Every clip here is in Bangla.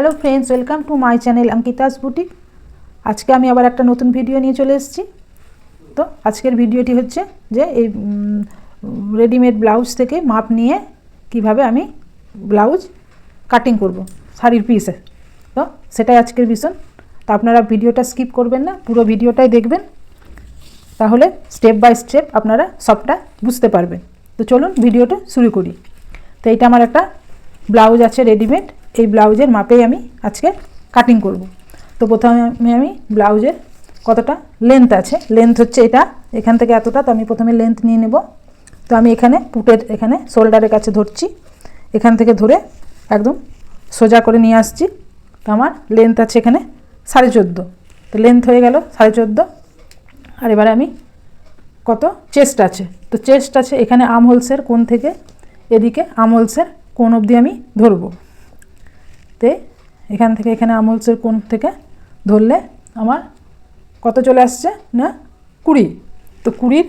Hello friends welcome to my channel Ankita's boutique আজকে আমি আবার একটা নতুন ভিডিও নিয়ে চলে এসেছি। তো আজকের ভিডিওটি হচ্ছে যে এই রেডিমেড ব্লাউজ থেকে মাপ নিয়ে কীভাবে আমি ব্লাউজ কাটিং করব শাড়ির পিসে তো সেটাই আজকের বিষয় তো আপনারা ভিডিওটা স্কিপ করবেন না, পুরো ভিডিওটাই দেখবেন। তাহলে স্টেপ বাই স্টেপ আপনারা সবটা বুঝতে পারবেন। তো চলুন ভিডিওটা শুরু করি। তো এইটা আমার একটা ব্লাউজ আছে রেডিমেড এই ব্লাউজের মাপেই আমি আজকে কাটিং করব। তো প্রথমে আমি ব্লাউজের কতটা লেন্থ আছে লেন্থ হচ্ছে এটা, এখান থেকে এতটা, তো আমি প্রথমে লেন্থ নিয়ে নেব। তো আমি এখানে পুটের, এখানে শোল্ডারের কাছে ধরছি। এখান থেকে ধরে একদম সোজা করে নিয়ে আসছি। তো আমার লেন্থ আছে এখানে সাড়ে চোদ্দ। তো লেন্থ হয়ে গেল সাড়ে চোদ্দ। আর এবারে আমি কত? চেস্ট আছে। তো চেস্ট আছে এখানে আম হোলসের কোন থেকে, এদিকে আম হোলসের কোন অবধি আমি ধরবো। তে এখান থেকে, এখানে আম হোলসের কোন থেকে ধরলে আমার কত চলে আসছে না? কুড়ি। তো কুড়ির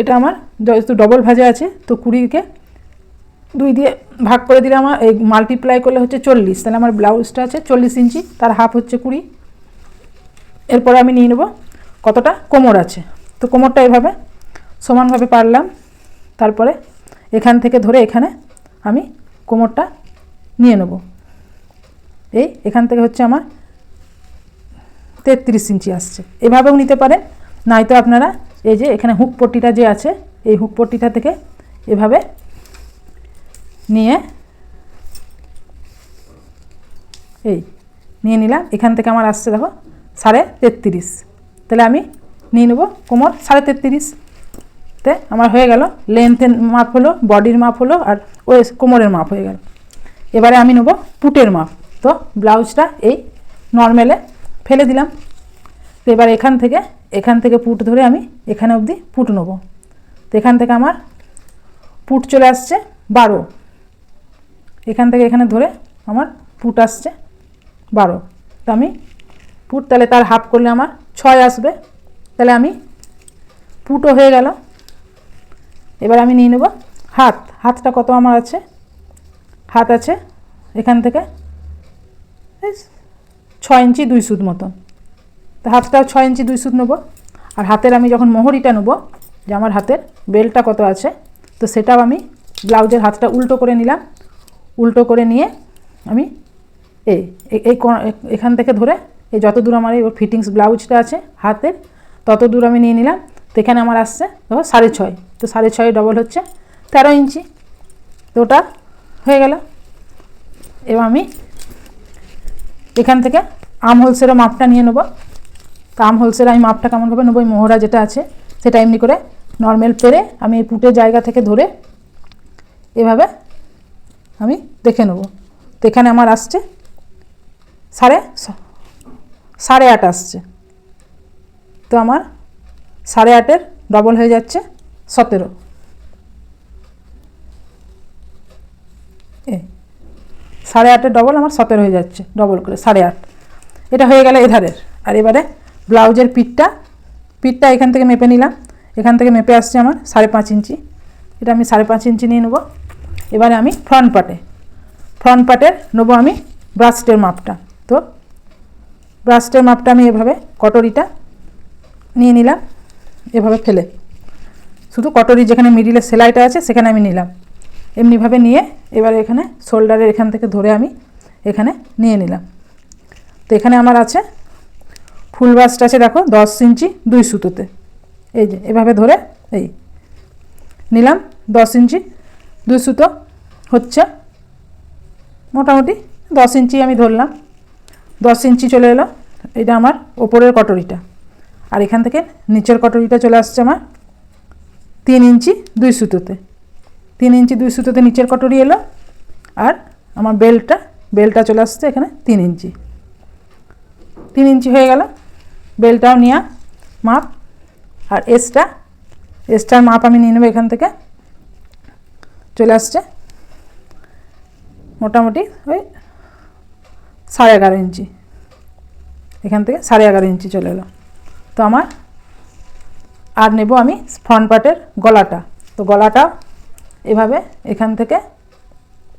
এটা আমার যেহেতু ডবল ভাজা আছে, তো কুড়িকে দুই দিয়ে ভাগ করে দিলে আমার এই মাল্টিপ্লাই করলে হচ্ছে চল্লিশ। তাহলে আমার ব্লাউজটা আছে চল্লিশ ইঞ্চি, তার হাফ হচ্ছে কুড়ি। এরপরে আমি নিয়ে নেব কতটা? কোমর আছে। তো কোমরটা এভাবে সমানভাবে পারলাম। তারপরে এখান থেকে ধরে এখানে আমি কোমরটা নিয়ে নেব। এই এখান থেকে হচ্ছে আমার তেত্রিশ ইঞ্চি আসছে। এভাবেও নিতে পারেন নয়তো আপনারা এই যে এখানে হুক পট্টিটা যে আছে, এই হুক পট্টিটা থেকে এভাবে নিয়ে এই নিয়ে নিলাম। এখান থেকে আমার আসছে দেখো সাড়ে তেত্রিশ। তাহলে আমি নিয়ে নেব কোমর সাড়ে তেত্রিশ। তে আমার হয়ে গেল লেন্থের মাপ হলো বডির মাপ হলো, আর ওই কোমরের মাপ হয়ে গেল। এবারে আমি নেব পুটের মাপ। তো ব্লাউজটা এই নর্মালে ফেলে দিলাম। তো এবার এখান থেকে এখান থেকে পুট ধরে আমি এখানে অবধি পুট নেব। তো এখান থেকে আমার পুট চলে আসছে বারো। এখান থেকে এখানে ধরে আমার পুট আসছে বারো। তো আমি পুট তাহলে তার হাফ করলে আমার ছয় আসবে। তাহলে আমি পুটও হয়ে গেল। এবার আমি নিয়ে নেব হাত। হাতটা কত আমার আছে? হাত আছে এখান থেকে ছয় ইঞ্চি দুই সুত মতন তো হাতটাও ছয় ইঞ্চি দুই সুত নেব। আর হাতের আমি যখন মোহরিটা নেব, যে আমার হাতের বেলটা কত আছে, তো সেটাও আমি ব্লাউজের হাতটা উল্টো করে নিলাম। উল্টো করে নিয়ে আমি এই এই এখান থেকে ধরে এই যত দূর আমার এই ফিটিংস ব্লাউজটা আছে হাতের, তত দূর আমি নিয়ে নিলাম। তো এখানে আমার আসছে দেখো সাড়ে ছয়। তো সাড়ে ছয় ডবল হচ্ছে তেরো ইঞ্চি। তো ওটা হয়ে গেল। এবার আমি এখান থেকে আম হোলসেরও মাপটা নিয়ে নেব। তো আম হোলসেল আমি মাপটা কেমনভাবে নেব ওই মোহরা যেটা আছে সেটা এমনি করে নর্মাল পেরে আমি এই পুটের জায়গা থেকে ধরে এভাবে আমি দেখে নেব। তো এখানে আমার আসছে সাড়ে সাড়ে আট আসছে। তো আমার সাড়ে আটের ডবল হয়ে যাচ্ছে সতেরো। এ সাড়ে আটের ডবল আমার সতেরো হয়ে যাচ্ছে ডবল করে, সাড়ে আট। এটা হয়ে গেল এধারের। আর এবারে ব্লাউজের পিঠটা পিঠটা এখান থেকে মেপে নিলাম। এখান থেকে মেপে আসছে আমার সাড়ে পাঁচ ইঞ্চি। এটা আমি সাড়ে পাঁচ ইঞ্চি নিয়ে নেব। এবারে আমি ফ্রন্ট পার্টে ফ্রন্ট পার্টের নেব আমি ব্রাস্টের মাপটা। তো ব্রাস্টের মাপটা আমি এভাবে কটরিটা নিয়ে নিলাম, এভাবে ফেলে। শুধু কটরি যেখানে মিডিলের সেলাইটা আছে, সেখানে আমি নিলাম। এমনিভাবে নিয়ে এবার এখানে শোল্ডারের এখান থেকে ধরে আমি এখানে নিয়ে নিলাম। তো এখানে আমার আছে ফুল বাস্ট আছে, দেখো, দশ ইঞ্চি দুই সুতোতে। এই যে, এভাবে ধরে এই নিলাম, দশ ইঞ্চি দুই সুতো হচ্ছে মোটামুটি দশ ইঞ্চি আমি ধরলাম। দশ ইঞ্চি চলে এলো, এটা আমার ওপরের কটরিটা। আর এখান থেকে নিচের কটরিটা চলে আসছে আমার তিন ইঞ্চি দুই সুতোতে। তিন ইঞ্চি দুই সুতোতে নিচের কটরি এলো, আর আমার বেল্টটা বেল্টটা চলে আসছে এখানে তিন ইঞ্চি। তিন ইঞ্চি হয়ে গেল, বেলটাও নেওয়া মাপ, আর এসটা এসটার মাপ আমি নিয়ে নেব এখান থেকে। চলে আসছে মোটামুটি ওই সাড়ে এগারো ইঞ্চি। এখান থেকে সাড়ে এগারো ইঞ্চি চলে এলো। তো আমার আর নেব আমি ফ্রন্ট পার্টের গলাটা। তো গলাটা এভাবে এখান থেকে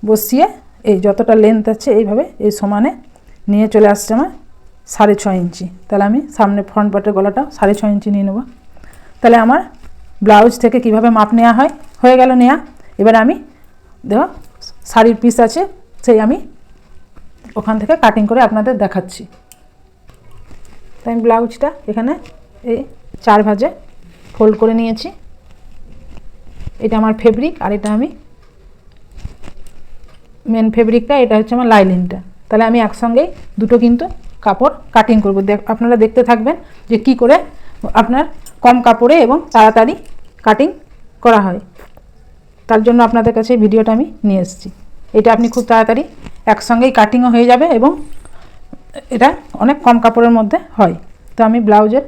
বসিয়ে এই যতটা লেন্থ আছে এইভাবে এই সমানে নিয়ে চলে আসছে আমার সাড়ে ছয় ইঞ্চি। তাহলে আমি সামনে ফ্রন্ট পার্টের গলাটা সাড়ে ছয় ইঞ্চি নিয়ে নেব। তাহলে আমার ব্লাউজ থেকে কীভাবে মাপ নেওয়া হয়? হয়ে গেল নেওয়া এবার আমি দেখো, শাড়ির পিস আছে, সেই আমি ওখান থেকে কাটিং করে আপনাদের দেখাচ্ছি। তাই আমি ব্লাউজটা এখানে এই চার ভাজে ফোল্ড করে নিয়েছি। এটা আমার ফেব্রিক আর এটা আমি মেন ফেব্রিকটা এটা হচ্ছে আমার লাইলিনটা তাহলে আমি একসঙ্গেই দুটো কিন্তু কাপড় কাটিং করব। আপনারা দেখতে থাকবেন যে কি করে আপনার কম কাপড়ে এবং তাড়াতাড়ি কাটিং করা হয়। তার জন্য আপনাদের কাছে ভিডিওটা আমি নিয়ে এসেছি। এটা আপনি খুব তাড়াতাড়ি একসঙ্গেই কাটিংও হয়ে যাবে এবং এটা অনেক কম কাপড়ের মধ্যে হয়। তো আমি ব্লাউজের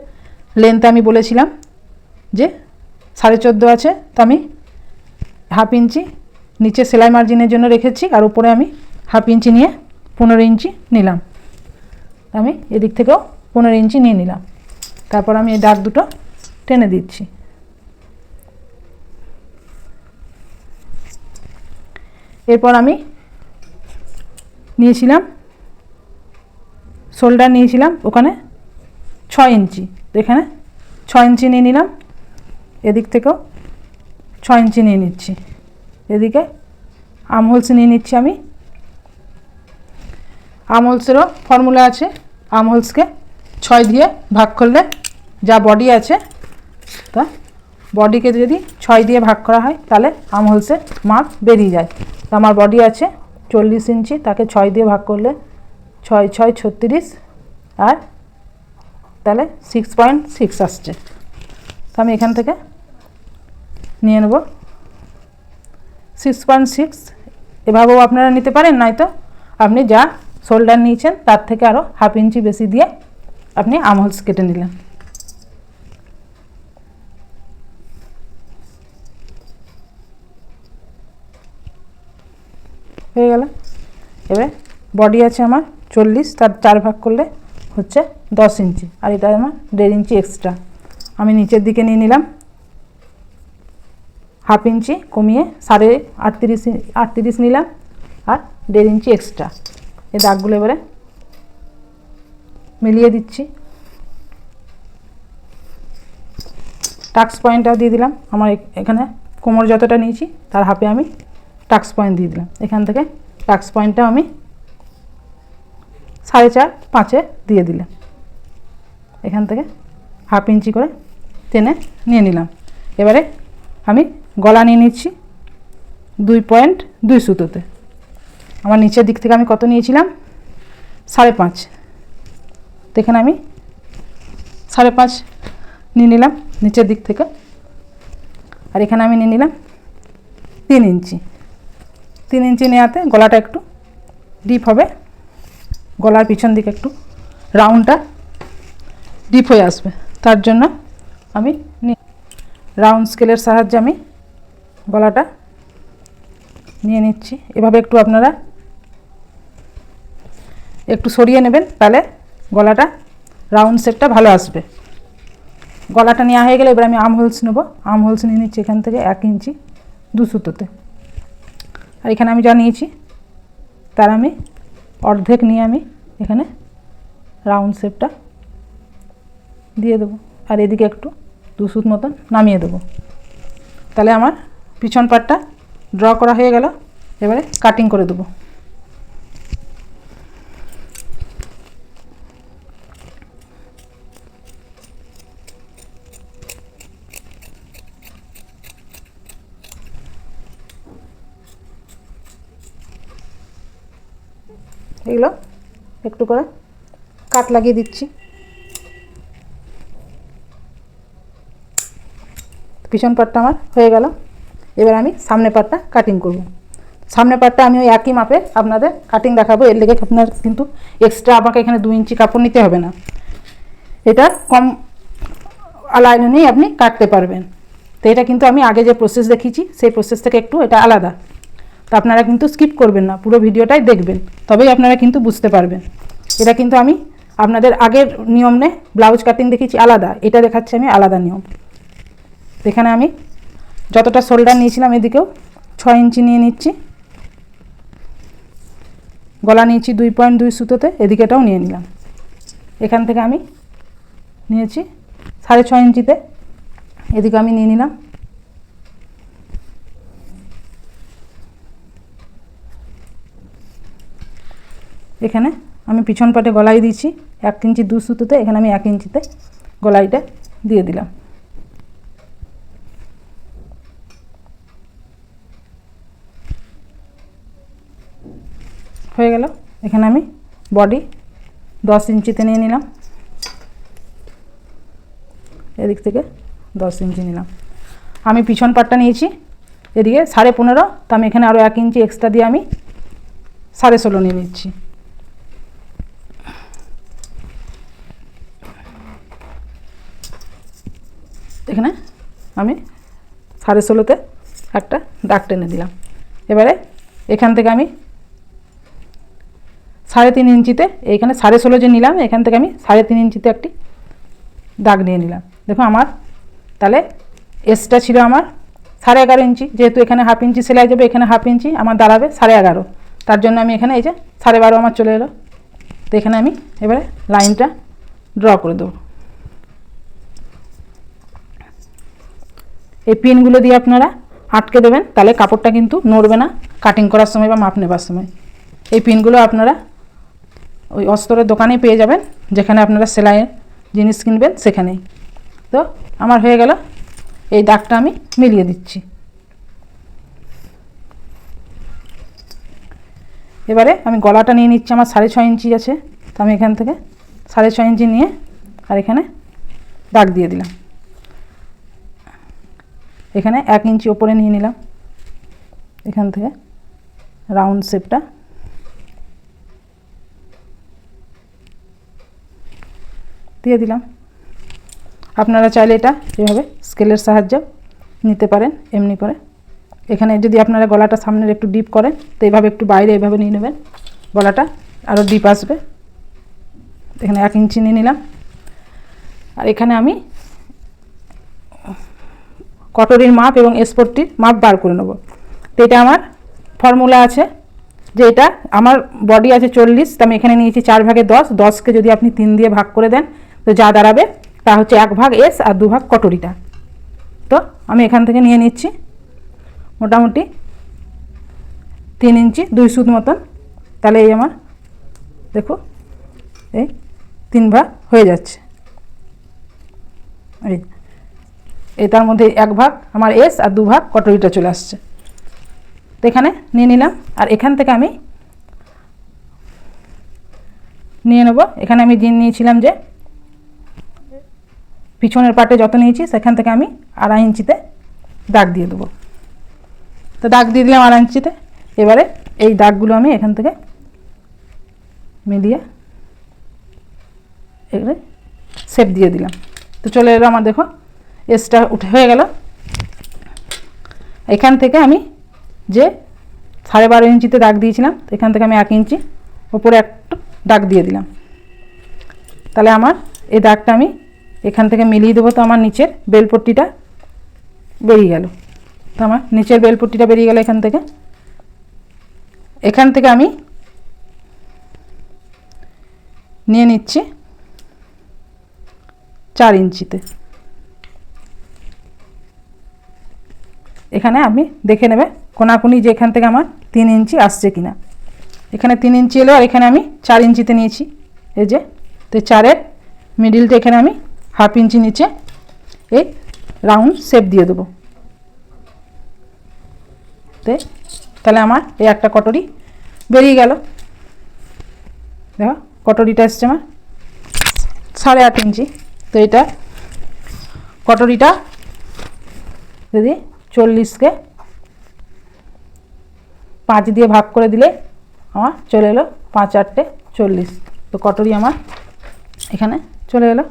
লেন্থ আমি বলেছিলাম যে সাড়ে চোদ্দ আছে, তো আমি হাফ ইঞ্চি, নিচে সেলাই মার্জিনের জন্য রেখেছি আর উপরে আমি হাফ ইঞ্চি নিয়ে পনেরো ইঞ্চি নিলাম। আমি এদিক থেকেও পনেরো ইঞ্চি নিয়ে নিলাম। তারপর আমি এই দাগ দুটো টেনে দিচ্ছি। এরপর আমি নিয়েছিলাম, শোল্ডার নিয়েছিলাম ওখানে ছয় ইঞ্চি। এখানে ছয় ইঞ্চি নিয়ে নিলাম। এদিক থেকেও ছয় ইঞ্চি নিয়ে নিচ্ছি। এদিকে আমহোলস নিয়ে নিচ্ছি আমি। আমহোলসেরও ফর্মুলা আছে। আমহোলসকে ছয় দিয়ে ভাগ করলে যা বডি আছে, তা বডিকে যদি ছয় দিয়ে ভাগ করা হয়, তাহলে আমহোলসের মাপ বেরিয়ে যায়। তো আমার বডি আছে চল্লিশ ইঞ্চি, তাকে ছয় দিয়ে ভাগ করলে ছয় ছয় ছত্রিশ, আর তাহলে সিক্স পয়েন্ট সিক্স আসছে। তো আমি এখান থেকে নিয়ে নেব। সিক্স পয়েন্ট সিক্স এভাবেও আপনারা নিতে পারেন, নয়তো আপনি যা শোল্ডার নিয়েছেন তার থেকে আরও হাফ ইঞ্চি বেশি দিয়ে আপনি আমহলস কেটে নিলেন। হয়ে গেল। এবার বডি আছে আমার চল্লিশ, তার চার ভাগ করলে হচ্ছে দশ ইঞ্চি, আর এটা আমার দেড় ইঞ্চি এক্সট্রা আমি নিচের দিকে নিয়ে নিলাম। হাফ ইঞ্চি কমিয়ে সাড়ে আটত্রিশ আটত্রিশ নিলাম আর দেড় ইঞ্চি এক্সট্রা এই দাগগুলো এবারে মিলিয়ে দিচ্ছি। টাক্স পয়েন্টটাও দিয়ে দিলাম। আমার এখানে কোমর যতটা নিয়েছি, তার হাফে আমি টাক্স পয়েন্ট দিয়ে দিলাম। এখান থেকে টাক্স পয়েন্টটাও আমি সাড়ে চার, পাঁচে দিয়ে দিলাম। এখান থেকে হাফ ইঞ্চি করে টেনে নিয়ে নিলাম। এবারে আমি গলা নিয়ে নিচ্ছি। দুই পয়েন্ট, দুই সুতোতে। আমার নিচের দিক থেকে আমি কত নিয়েছিলাম? সাড়ে পাঁচ। তো এখানে আমি সাড়ে পাঁচ নিয়ে নিলাম নিচের দিক থেকে। আর এখানে আমি নিয়ে নিলাম তিন ইঞ্চি। তিন ইঞ্চি নেওয়াতে গলাটা একটু ডিপ হবে। গলার পিছন দিকে একটু রাউন্ডটা ডিপ হয়ে আসবে। তার জন্য আমি রাউন্ড স্কেলের সাহায্যে আমি গলাটা। নিয়ে নিচ্ছি। এভাবে একটু আপনারা একটু সরিয়ে নেবেন, তাহলে গলাটা রাউন্ড শেপটা ভালো আসবে। গলাটা নেওয়া হয়ে গেলে এবার আমি আম হোলস নেব। আম হোলস নিয়ে নিচ্ছি এখান থেকে এক ইঞ্চি দু সুতোতে। আর এখানে আমি যা নিয়েছি তার আমি অর্ধেক নিয়ে আমি এখানে রাউন্ড শেপটা দিয়ে দেবো। আর এদিকে একটু দু সুত মতন নামিয়ে দেবো। তাহলে আমার পিছন পাটটা ড্র করা হয়ে গেল, এবারে কাটিং করে দেবো। এগুলো একটু করে কাট লাগিয়ে দিচ্ছি। পিছন পাটটা আমার হয়ে গেল। এবার আমি সামনে পাটটা কাটিং করব। সামনে পাটটা আমি ওই একই মাপে আপনাদের কাটিং দেখাবো, এর লেগে আপনার কিন্তু এক্সট্রা আমাকে এখানে দু ইঞ্চি কাপড় নিতে হবে না। এটা কম আলাদা নিয়েই আপনি কাটতে পারবেন। তো এটা কিন্তু আমি আগে যে প্রসেস দেখিয়েছি, সেই প্রসেস থেকে একটু এটা আলাদা। তো আপনারা কিন্তু স্কিপ করবেন না, পুরো ভিডিওটাই দেখবেন, তবেই আপনারা কিন্তু বুঝতে পারবেন। এটা কিন্তু আমি আপনাদের আগের নিয়ম নে ব্লাউজ কাটিং দেখিয়েছি, আলাদা। এটা দেখাচ্ছি আমি আলাদা নিয়ম। এখানে আমি যতটা শোল্ডার নিয়েছিলাম এদিকেও ছয় ইঞ্চি নিয়ে নিচ্ছি। গলা নিয়েছি দুই পয়েন্ট দুই সুতোতে, এদিকেটাও নিয়ে নিলাম। এখান থেকে আমি নিয়েছি সাড়ে ছয় ইঞ্চিতে, এদিকে আমি নিয়ে নিলাম। এখানে আমি পিছন পাটে গলাই দিয়েছি, এক ইঞ্চি দু সুতোতে, এখানে আমি এক ইঞ্চিতে গলাইটা দিয়ে দিলাম। হয়ে গেল। এখানে আমি বডি দশ ইঞ্চিতে নিয়ে নিলাম। এদিক থেকে দশ ইঞ্চি নিলাম। আমি পিছন পাটটা নিয়েছি। এদিকে সাড়ে পনেরো, তো আমি এখানে আরও এক ইঞ্চি এক্সট্রা দিয়ে আমি সাড়ে ষোলো নিয়ে নিচ্ছি। এখানে আমি সাড়ে ষোলোতে একটা দাগ টেনে দিলাম। এবারে এখান থেকে আমি সাড়ে তিন ইঞ্চিতে, এইখানে সাড়ে ষোলো যে নিলাম, এখান থেকে আমি সাড়ে তিন ইঞ্চিতে একটি দাগ নিয়ে নিলাম। দেখো আমার, তাহলে এসটা ছিল আমার সাড়ে এগারো ইঞ্চি, যেহেতু এখানে হাফ ইঞ্চি সেলাই যাবে এখানে হাফ ইঞ্চি, আমার দাঁড়াবে সাড়ে এগারো। তার জন্য আমি এখানে এই যে সাড়ে বারো আমার চলে এলো। তো এখানে আমি এবারে লাইনটা ড্র করে দেবো। এই পিনগুলো দিয়ে আপনারা আটকে দেবেন, তাহলে কাপড়টা কিন্তু নড়বে না কাটিং করার সময় বা মাপ নেবার সময়। এই পিনগুলো আপনারা ওই অস্তরের দোকানেই পেয়ে যাবেন, যেখানে আপনারা সেলাইয়ের জিনিস কিনবেন সেখানেই। তো আমার হয়ে গেল, এই দাগটা আমি মিলিয়ে দিচ্ছি। এবারে আমি গলাটা নিয়ে নিচ্ছি, আমার সাড়ে ছয় ইঞ্চি আছে, তো আমি এখান থেকে সাড়ে ছয় ইঞ্চি নিয়ে আর এখানে দাগ দিয়ে দিলাম। এখানে এক ইঞ্চি ওপরে নিয়ে নিলাম। এখান থেকে রাউন্ড শেপটা দিয়ে দিলাম। আপনারা চাইলে এটা এভাবে স্কেলের সাহায্যে নিতে পারেন, এমনি করে। এখানে যদি আপনারা গলাটা সামনের একটু ডিপ করেন, তো এইভাবে একটু বাইরে এভাবে নিয়ে নেবেন। গলাটা আরও ডিপ আসবে। এখানে এক ইঞ্চি নিয়ে নিলাম। আর এখানে আমি কটরির মাপ এবং এসপোর্টটির মাপ বার করে নেব। তো এটা আমার ফর্মুলা আছে, যে এটা আমার বডি আছে চল্লিশ, তো আমি এখানে নিয়েছি চার ভাগে দশ। দশকে যদি আপনি তিন দিয়ে ভাগ করে দেন তো যা দাঁড়াবে তা হচ্ছে এক ভাগ এস আর দু ভাগ কটরিটা। তো আমি এখান থেকে নিয়ে নিচ্ছি। মোটামুটি তিন ইঞ্চি, দুই সুদ মতন। তাহলে এই আমার, দেখো, এই তিন ভাগ হয়ে যাচ্ছে। এই তার মধ্যে এক ভাগ আমার এস আর দু ভাগ কটরিটা চলে আসছে। তো এখানে নিয়ে নিলাম। আর এখান থেকে আমি নিয়ে নেব। এখানে আমি জিন নিয়েছিলাম যে পিছনের পাটে যত নিয়েছি, সেখান থেকে আমি আড়াই ইঞ্চিতে দাগ দিয়ে দেবো। তো দাগ দিয়ে দিলাম আড়াই ইঞ্চিতে। এবারে এই দাগগুলো আমি এখান থেকে মিলিয়ে এগুলো শেপ দিয়ে দিলাম। তো চলে এলো আমার দেখো এসটা উঠে হয়ে গেল। এখান থেকে আমি যে সাড়ে বারো ইঞ্চিতে দাগ দিয়েছিলাম, এখান থেকে আমি এক ইঞ্চি ওপরে একটু দাগ দিয়ে দিলাম। তাহলে আমার এই দাগটা আমি এখান থেকে মিলিয়ে দেবো তো আমার নিচের বেলপট্টিটা বেরিয়ে গেল। তো আমার নিচের বেলপট্টিটা বেরিয়ে গেল এখান থেকে। এখান থেকে আমি নিয়ে নিচ্ছি চার ইঞ্চিতে। এখানে আপনি দেখে নেবে কোনাকুনি যে এখান থেকে আমার তিন ইঞ্চি আসছে কিনা। এখানে তিন ইঞ্চি এলো আর এখানে আমি চার ইঞ্চিতে নিয়েছি। এই যে, তো চারের মিডিলটা এখানে আমি হাফ ইঞ্চি নিচে এই রাউন্ড শেপ দিয়ে দেবো। তাহলে আমার এই একটা কটরি বেরিয়ে গেল। দেখো, কটরিটা এসছে আমার সাড়ে আট ইঞ্চি। তো এটা কটরিটা যদি চল্লিশকে পাঁচ দিয়ে ভাগ করে দিলে আমার চলে এলো পাঁচ আটটে চল্লিশ। তো কটরি আমার এখানে চলে এলো।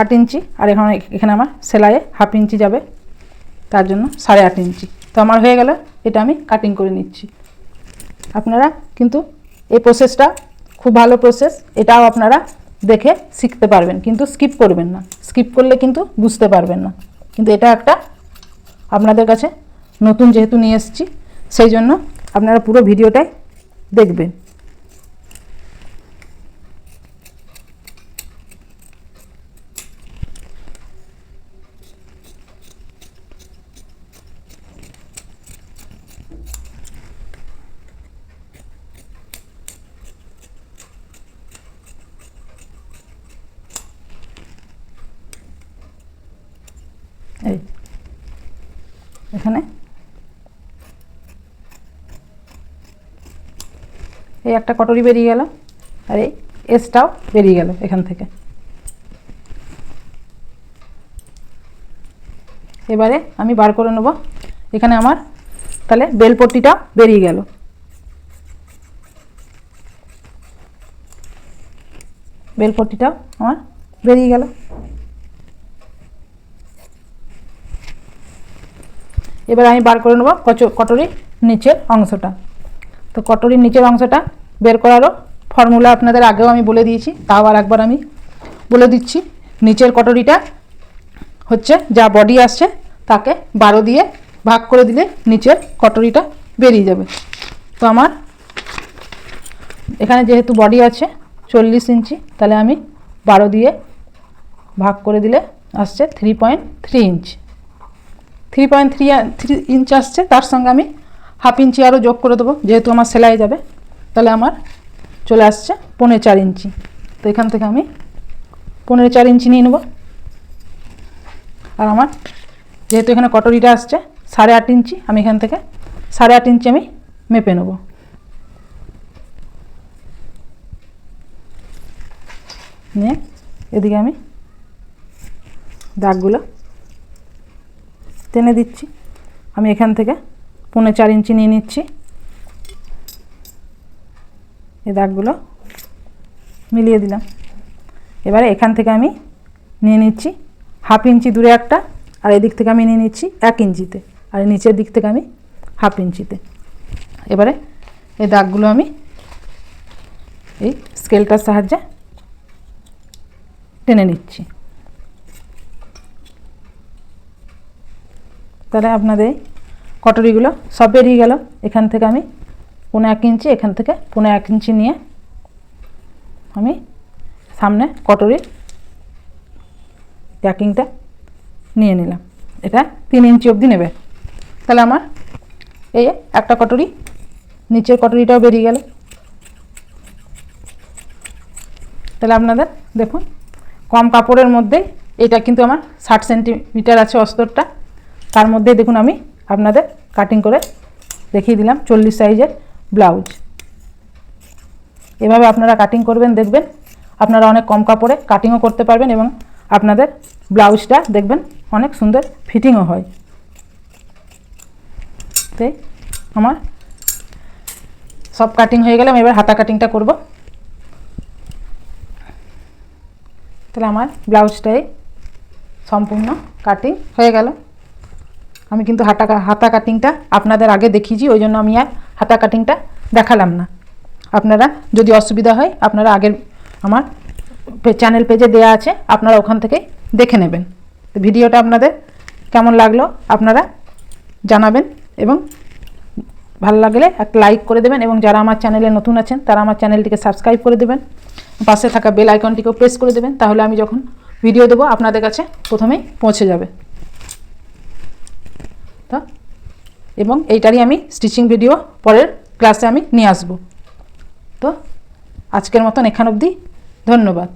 আট ইঞ্চি, আর এখানে এখানে আমার সেলাইয়ে হাফ ইঞ্চি যাবে। তার জন্য সাড়ে আট ইঞ্চি। তো আমার হয়ে গেল, এটা আমি কাটিং করে নিচ্ছি। আপনারা কিন্তু এই প্রসেসটা খুব ভালো প্রসেস এটাও আপনারা দেখে শিখতে পারবেন। কিন্তু স্কিপ করবেন না। স্কিপ করলে কিন্তু বুঝতে পারবেন না। কিন্তু এটা একটা আপনাদের কাছে নতুন যেহেতু নিয়ে এসেছি, সেই জন্য আপনারা পুরো ভিডিওটাই দেখবেন। এই একটা কটরি বেরিয়ে গেল, আর এই এসটাও বেরিয়ে গেল এখান থেকে। এবারে আমি বার করে নেব। এখানে আমার তাহলে বেলপট্টিটা বেরিয়ে গেল। বেলপট্টিটাও আমার বেরিয়ে গেল। এবার আমি বার করে নেব কচ, কটরির নিচের অংশটা। তো কটরির নিচের অংশটা বের করারও ফর্মুলা আপনাদের আগেও আমি বলে দিয়েছি, তাও আর একবার আমি বলে দিচ্ছি। নিচের কটরিটা হচ্ছে যা বডি আসছে, তাকে বারো দিয়ে ভাগ করে দিলে নিচের কটরিটা বেরিয়ে যাবে। তো আমার এখানে যেহেতু বডি আছে চল্লিশ ইঞ্চি, তাহলে আমি বারো দিয়ে ভাগ করে দিলে আসছে three point three inch three point three three inch আসছে, তার সঙ্গে আমি হাফ ইঞ্চি আরও যোগ করে দেবো, যেহেতু আমার সেলাই যাবে। তাহলে আমার চলে আসছে পনেরো চার ইঞ্চি। তো এখান থেকে আমি পনেরো চার ইঞ্চি নিয়ে নেব। আর আমার যেহেতু এখানে কটরিটা আসছে, সাড়ে আট ইঞ্চি, আমি এখান থেকে সাড়ে আট ইঞ্চি আমি মেপে নেব। নিয়ে এদিকে আমি দাগগুলো টেনে দিচ্ছি। আমি এখান থেকে পৌনে চার ইঞ্চি নিয়ে নিচ্ছি। এই দাগগুলো মিলিয়ে দিলাম। এবারে এখান থেকে আমি নিয়ে নিচ্ছি হাফ ইঞ্চি দূরে একটা, আর এদিক থেকে আমি নিয়ে নিচ্ছি এক ইঞ্চিতে, আর নিচের দিক থেকে আমি হাফ ইঞ্চিতে। এবারে এই দাগগুলো আমি এই স্কেলটার সাহায্যে টেনে নিচ্ছি। তাহলে আপনাদের কটরিগুলো সব বেরিয়ে গেল। এখান থেকে আমি পনেরো এক ইঞ্চি, এখান থেকে পনেরো এক ইঞ্চি নিয়ে আমি সামনে কটরির প্যাকিংটা নিয়ে নিলাম। এটা তিন ইঞ্চি অবধি নেবে। তাহলে আমার এই একটা কটরি নিচের কটরিটাও বেরিয়ে গেল। তাহলে আপনাদের দেখুন, কম কাপড়ের মধ্যে এটা কিন্তু আমার ষাট সেন্টিমিটার আছে অস্তরটা। তার মধ্যে দেখুন আমি আপনাদের কাটিং করে দেখিয়ে দিলাম চল্লিশ সাইজের ব্লাউজ এভাবে আপনারা কাটিং করবেন, দেখবেন আপনারা অনেক কম কাপড়ে কাটিংও করতে পারবেন এবং আপনাদের ব্লাউজটা দেখবেন অনেক সুন্দর ফিটিংও হয়। তাই আমার সব কাটিং হয়ে গেলাম এবার হাতা কাটিংটা করব। তাহলে আমার ব্লাউজটাই সম্পূর্ণ কাটিং হয়ে গেল। আমি কিন্তু হাতা হাতা কাটিংটা আপনাদের আগে দেখিয়েছি, ওই জন্য আমি আর হাতা কাটিংটা দেখালাম না। আপনারা যদি অসুবিধা হয়, আপনারা আগের আমার চ্যানেল পেজে দেওয়া আছে, আপনারা ওখান থেকে দেখে নেবেন। ভিডিওটা আপনাদের কেমন লাগল, আপনারা জানাবেন এবং ভালো লাগলে একটা লাইক করে দেবেন এবং যারা আমার চ্যানেলে নতুন আছেন, তারা আমার চ্যানেলটিকে সাবস্ক্রাইব করে দেবেন। পাশে থাকা বেল আইকনটিকেও প্রেস করে দেবেন, তাহলে আমি যখন ভিডিও দেবো, আপনাদের কাছে প্রথমেই পৌঁছে যাবে। তো এবং এইটারই আমি স্টিচিং ভিডিও পরের ক্লাসে আমি নিয়ে আসব। তো আজকের মতন এখান অবধি। ধন্যবাদ।